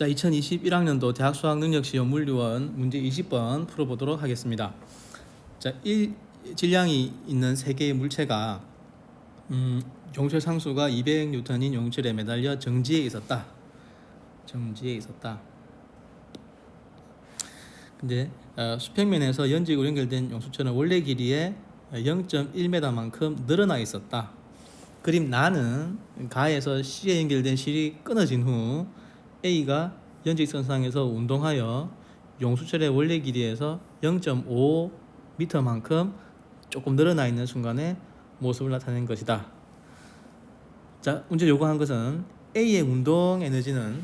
자, 2021학년도 대학 수학 능력 시험 물리원 문제 20번 풀어보도록 하겠습니다. 자, 일 질량이 있는 세 개의 물체가 음, 용철 상수가 200뉴턴인 용철에 매달려 정지에 있었다. 정지에 있었다. 근데 어, 수평면에서 연직으로 연결된 용수철은 원래 길이의 0.1m만큼 늘어나 있었다. 그림 나는 가에서 C에 연결된 실이 끊어진 후 A가 연직선상에서 운동하여 용수철의 원래 길이에서 0.5m만큼 조금 늘어나 있는 순간에 모습을 나타낸 것이다. 자, 문제 요구한 것은 A의 운동 에너지는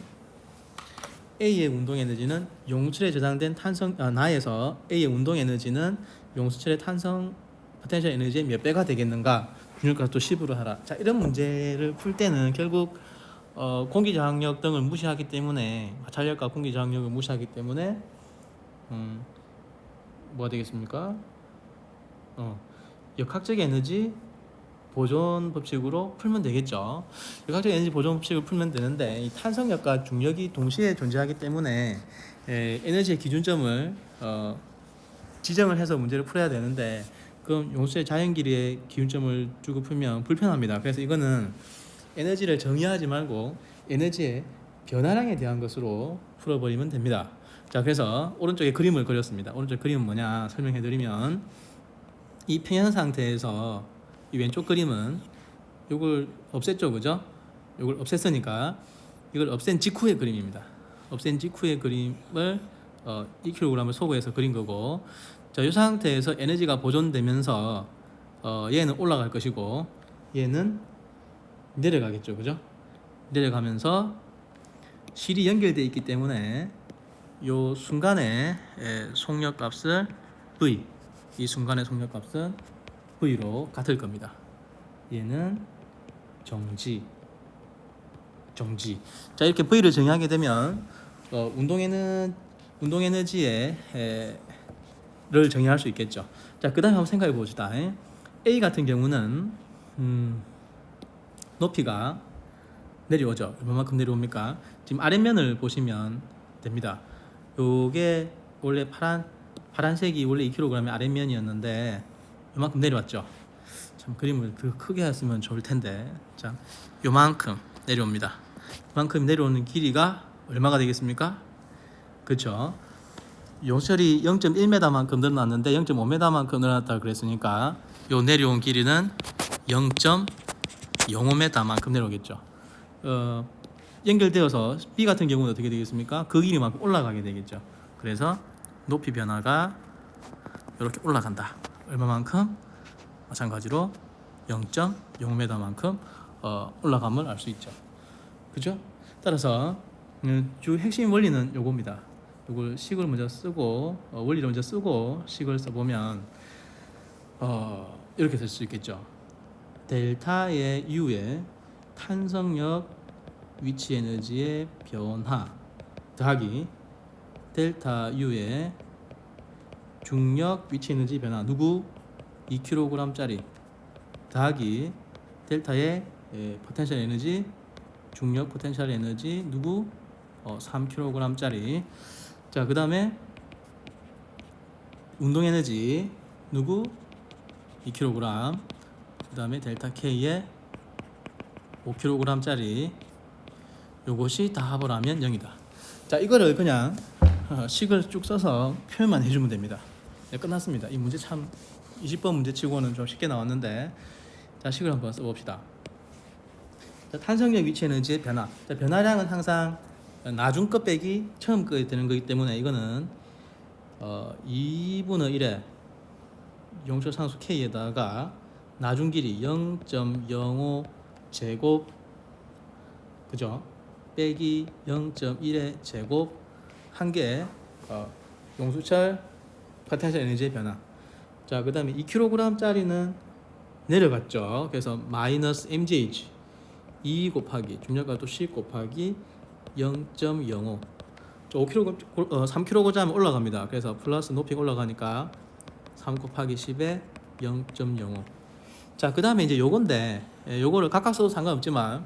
A의 운동 에너지는 용수철에 저장된 탄성 아, 나에서 A의 운동 에너지는 용수철의 탄성 포텐셜 에너지의 몇 배가 되겠는가? 분율값도 10으로 하라. 자, 이런 문제를 풀 때는 결국 어, 공기 저항력 등을 무시하기 때문에 마찰력과 공기 저항력을 무시하기 때문에 음, 뭐가 되겠습니까? 어, 역학적 에너지 보존 법칙으로 풀면 되겠죠. 역학적 에너지 보존 법칙을 풀면 되는데 이 탄성력과 중력이 동시에 존재하기 때문에 에, 에너지의 기준점을 어, 지정을 해서 문제를 풀어야 되는데 그럼 용수의 자연 길이의 기준점을 두고 풀면 불편합니다. 그래서 이거는 에너지를 정의하지 말고 에너지의 변화량에 대한 것으로 풀어버리면 됩니다. 자, 그래서 오른쪽에 그림을 그렸습니다. 오른쪽 그림은 뭐냐 설명해드리면 이 평행 상태에서 이 왼쪽 그림은 이걸 없앴죠, 그죠? 이걸 없앴으니까 이걸 없앤 직후의 그림입니다. 없앤 직후의 그림을 어, 2kg을 소거해서 그린 거고, 자, 이 상태에서 에너지가 보존되면서 어, 얘는 올라갈 것이고 얘는 내려가겠죠, 그죠? 내려가면서 실이 연결되어 있기 때문에 요 순간에 에, 속력 값을 V 이 순간의 속력 값은 V로 같을 겁니다. 얘는 정지 정지 자 이렇게 V를 정의하게 되면 어, 운동에는 운동 에너지의 에, 를 정의할 수 있겠죠. 자 그다음 한번 생각해 봅시다. A 같은 경우는 음, 높이가 내려오죠. 얼마만큼 내려옵니까? 지금 아랫면을 보시면 됩니다. 요게 원래 파란 파란색이 원래 2kg의 아랫면이었는데 요만큼 내려왔죠. 참 그림을 더 크게 했으면 좋을 텐데. 자, 요만큼 내려옵니다. 요만큼 내려오는 길이가 얼마가 되겠습니까? 그렇죠. 용철이 0.1m만큼 늘어났는데 0.5m만큼 늘어났다 그랬으니까 요 내려온 길이는 0.05m만큼 내려오겠죠. 어, 연결되어서 B 같은 경우는 어떻게 되겠습니까? 그 길이만큼 올라가게 되겠죠. 그래서 높이 변화가 이렇게 올라간다. 얼마만큼? 마찬가지로 0.05m만큼 어, 올라감을 알 수 있죠. 그죠? 따라서 음, 주 핵심 원리는 요겁니다. 요걸 식을 먼저 쓰고 어, 원리를 먼저 쓰고 식을 써보면 어, 이렇게 될 수 있겠죠. 델타의 U의 탄성력 위치 에너지의 변화. 더하기 델타 U의 중력 위치 에너지 변화. 누구? 2kg짜리. 더하기 델타의 에, 포텐셜 에너지 중력 포텐셜 에너지 누구? 어, 3kg짜리. 자그 다음에 운동 에너지 누구? 2kg 그 다음에 델타 K의 5kg짜리 요것이 다 합을 하면 0이다. 자 이거를 그냥 어, 식을 쭉 써서 표현만 해주면 됩니다. 네, 끝났습니다. 이 문제 참 20번 문제 치고는 좀 쉽게 나왔는데 자 식을 한번 써봅시다. 자, 탄성력 위치 에너지의 변화. 자, 변화량은 항상 나중 것 빼기 처음 거 되는 거기 때문에 이거는 어, 2분의 1에 용철 상수 K에다가 나중 길이 0.05 제곱 그죠? 빼기 0.1의 제곱 한개 어, 용수철 포텐셜 에너지의 변화. 자, 그 다음에 2kg짜리는 내려갔죠. 그래서 마이너스 mgh 2 곱하기 중력가도 10 곱하기 0.05. 5kg 어, 3kg 올라갑니다. 그래서 플러스 높이가 올라가니까 3 곱하기 10에 0.05. 자, 그 다음에 이제 요건데 예, 요거를 각각 써도 상관없지만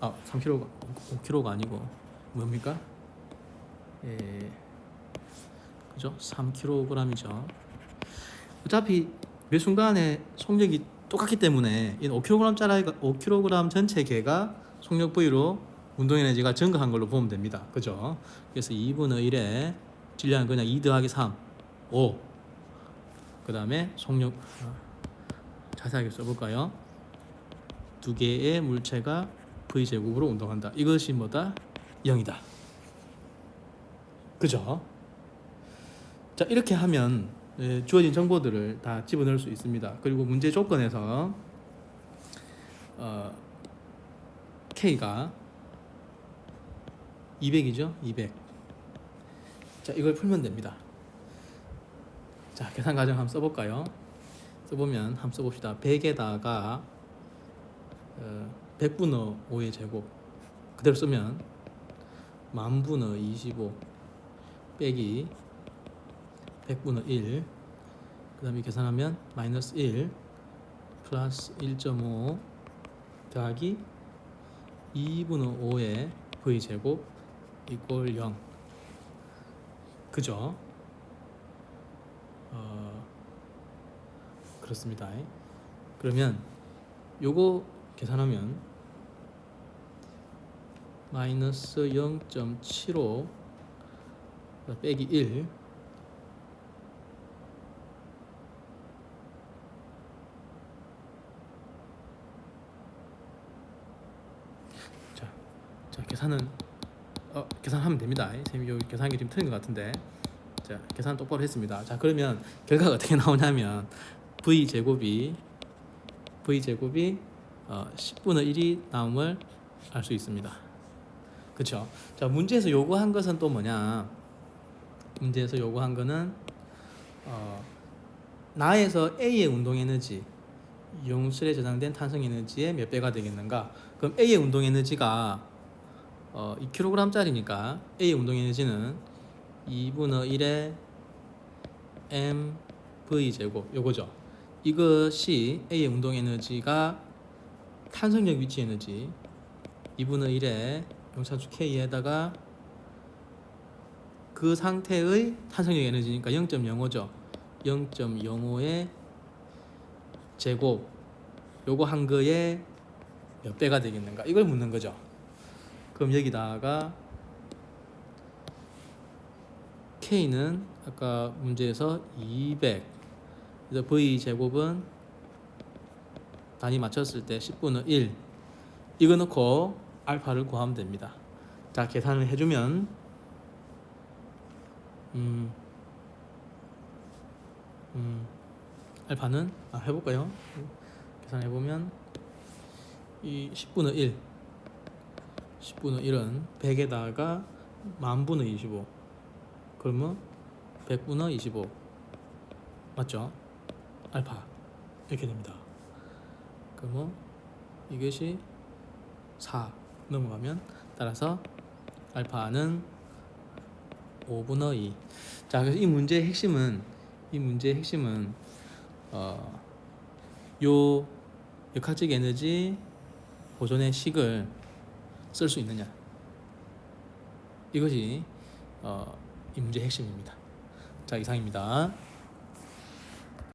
아, 3kg 5kg가 아니고 뭡니까? 예, 그죠? 3kg이죠. 어차피 매 순간에 속력이 똑같기 때문에 이 5kg짜리 5kg 전체 개가 속력 부위로 운동 에너지가 증가한 걸로 보면 됩니다. 그죠? 그래서 2분의 1에 질량은 그냥 2 더하기 3, 5. 그 다음에 속력 어, 자세하게 써볼까요? 두 개의 물체가 V 제곱으로 운동한다. 이것이 뭐다? 0이다. 그죠? 자 이렇게 하면 예, 주어진 정보들을 다 집어넣을 수 있습니다. 그리고 문제 조건에서 어, K가 200이죠? 200. 자 이걸 풀면 됩니다. 자 계산 과정 한번 써볼까요? 써보면 한번 써봅시다. 100에다가 어, 100분의 5의 제곱 그대로 쓰면 만분의 25 빼기 100분의 1 그다음에 계산하면 마이너스 1 플러스 1.5 더하기 2분의 5의 v 제곱 이꼴 0 그죠? 어 그렇습니다. 그러면 요거 계산하면 마이너스 0.75 빼기 1 자, 자 계산은 어, 계산하면 됩니다. 쌤이 요 계산기 좀 틀린 것 같은데 자 계산 똑바로 했습니다. 자 그러면 결과가 어떻게 나오냐면 v 제곱이 v 제곱이 어, 10분의 1이 나옴을 알 수 있습니다. 그렇죠? 자 문제에서 요구한 것은 또 뭐냐? 문제에서 요구한 거는 어, 나에서 A의 운동 에너지 용술에 저장된 탄성 에너지의 몇 배가 되겠는가? 그럼 A의 운동 에너지가 어, 2kg짜리니까 A의 운동 에너지는 2분의 1의 mv 제곱 요거죠. 이것이 A의 운동 에너지가 탄성력 위치 에너지 2분의 1의 용차수 K에다가 그 상태의 탄성력 에너지니까 0.05죠. 0.05의 제곱 요거 한 거에 몇 배가 되겠는가 이걸 묻는 거죠. 그럼 여기다가 K는 아까 문제에서 200 그래서 V 제곱은 단위 맞췄을 때 10분의 1 이거 넣고 알파를 구하면 됩니다. 자 계산을 해주면 음, 음, 알파는 아, 해볼까요? 계산해 보면 이 10분의 1 10분의 1은 100에다가 만분의 25 그러면 100분의 25 맞죠? 알파 이렇게 됩니다. 그러면 이것이 4 넘어가면 따라서 알파는 5분의 2. 자, 그래서 이 문제의 핵심은 이 문제의 핵심은 어, 요 역학적 에너지 보존의 식을 쓸 수 있느냐 이것이 어, 이 문제의 핵심입니다. 자, 이상입니다.